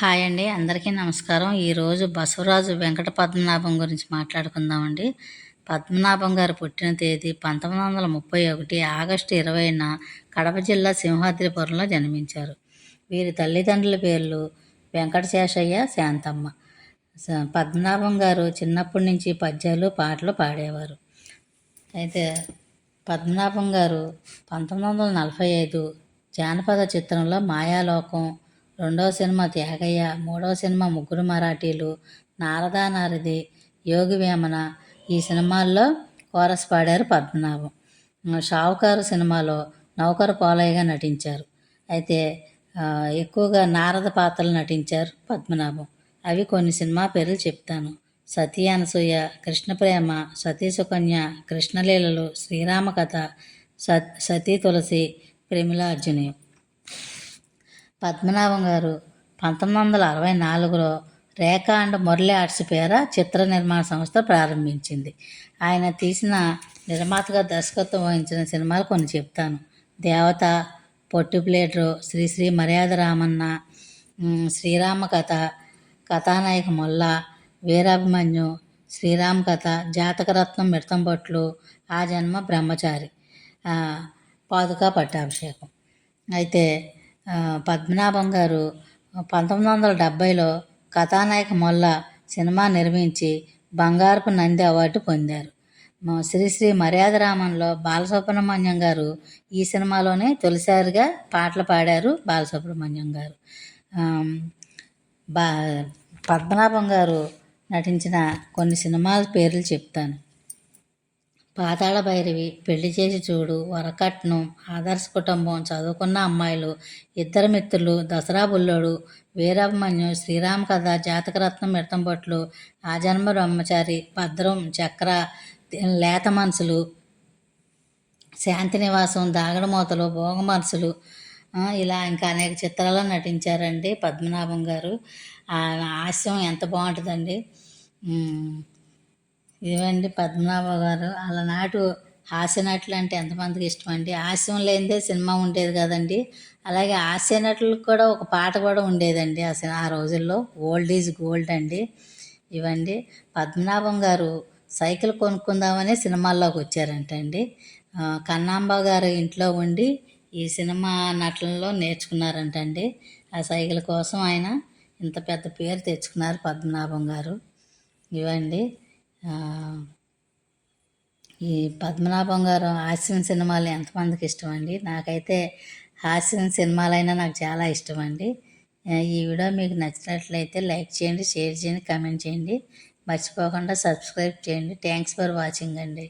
Hi అండి. అందరికీ నమస్కారం. ఈరోజు బసవరాజు వెంకట పద్మనాభం గురించి మాట్లాడుకుందామండి. పద్మనాభం గారు పుట్టిన తేదీ పంతొమ్మిది వందల ముప్పై ఒకటి ఆగస్టు ఇరవైన కడప జిల్లా సింహాద్రిపురంలో జన్మించారు. వీరి తల్లిదండ్రుల పేర్లు వెంకటశేషయ్య శాంతమ్మ. పద్మనాభం గారు చిన్నప్పటి నుంచి పద్యాలు పాటలు పాడేవారు. అయితే పద్మనాభం గారు పంతొమ్మిది వందల నలభై ఐదు జానపద చిత్రంలో మాయాలోకం రెండవ సినిమా త్యాగయ్య మూడవ సినిమా ముగ్గురు మరాఠీలు నారదా నారది యోగి వేమన ఈ సినిమాల్లో కోరస్ పాడారు పద్మనాభం. షావుకారు సినిమాలో నౌకరు పోలయ్యగా నటించారు. అయితే ఎక్కువగా నారద పాత్రలు నటించారు పద్మనాభం. అవి కొన్ని సినిమా పేర్లు చెప్తాను. సతీ అనసూయ కృష్ణప్రేమ సతీ సుకన్య కృష్ణలీలలు శ్రీరామ కథ సత్ సతీ తులసి ప్రేమిలార్జుని పద్మనాభం గారు పంతొమ్మిది వందల అరవై నాలుగులో రేఖ అండ్ మురళి ఆర్ట్స్ పేర చిత్ర నిర్మాణ సంస్థ ప్రారంభించింది. ఆయన తీసిన నిర్మాతగా దర్శకత్వం వహించిన సినిమాలు కొన్ని చెప్తాను. దేవత పొట్టి ప్లేటరు శ్రీశ్రీ మర్యాద రామన్న శ్రీరామ కథ కథానాయక మొల్ల వీరాభిమన్యు శ్రీరామ్ కథ జాతకరత్నం మిడతంబొట్లు ఆ జన్మ బ్రహ్మచారి పాదుకా పట్టాభిషేకం. అయితే పద్మనాభం గారు పంతొమ్మిది వందల డెబ్భైలో కథానాయక మొల్ల సినిమా నిర్మించి బంగారపు నంది అవార్డు పొందారు. శ్రీశ్రీ మర్యాద రామంలో బాలసుబ్రహ్మణ్యం గారు ఈ సినిమాలోనే తొలిసారిగా పాటలు పాడారు బాలసుబ్రహ్మణ్యం గారు. బా పద్మనాభం గారు నటించిన కొన్ని సినిమాల పేర్లు చెప్తాను. పాతాళ భైరవి పెళ్ళి చేసి చూడు వరకట్నం ఆదర్శ కుటుంబం చదువుకున్న అమ్మాయిలు ఇద్దరు మిత్రులు దసరా బుల్లోడు వీరాభిమన్యు శ్రీరామ కథ జాతకరత్నం మిడతంబొట్లు ఆ జన్మ బ్రహ్మచారి భద్రం చక్ర లేత మనసులు శాంతి నివాసం దాగడమూతలు భోగ మనసులు ఇలా ఇంకా అనేక చిత్రాల్లో నటించారండి పద్మనాభం గారు. ఆ హాస్యం ఎంత బాగుంటుందండి. ఇవండి పద్మనాభ గారు అలనాటు నాటు నటులు అంటే ఎంతమందికి ఇష్టం అండి? హాస్యం లేనిదే సినిమా ఉండేది కదండి. అలాగే హాస్యనటులకు కూడా ఒక పాట కూడా ఉండేదండి ఆ ఆ రోజుల్లో. ఓల్డ్ ఈజ్ గోల్డ్ అండి ఇవండి. పద్మనాభం గారు సైకిల్ కొనుక్కుందామని సినిమాల్లోకి వచ్చారంటండి అండి. కన్నాంబ గారు ఇంట్లో ఉండి ఈ సినిమా నటనలో నేర్చుకున్నారంటండి ఆ సైకిల్ కోసం ఆయన ఇంత పెద్ద పేరు తెచ్చుకున్నారు పద్మనాభం గారు. ఇవండి ఈ పద్మనాభం గారు హాస్యం సినిమాలు ఎంతమందికి ఇష్టం అండి నాకైతే హాస్యం సినిమాలైనా నాకు చాలా ఇష్టం అండి ఈ వీడియో మీకు నచ్చినట్లయితే లైక్ చేయండి షేర్ చేయండి కామెంట్ చేయండి. మర్చిపోకుండా సబ్స్క్రైబ్ చేయండి. థ్యాంక్స్ ఫర్ వాచింగ్ అండి.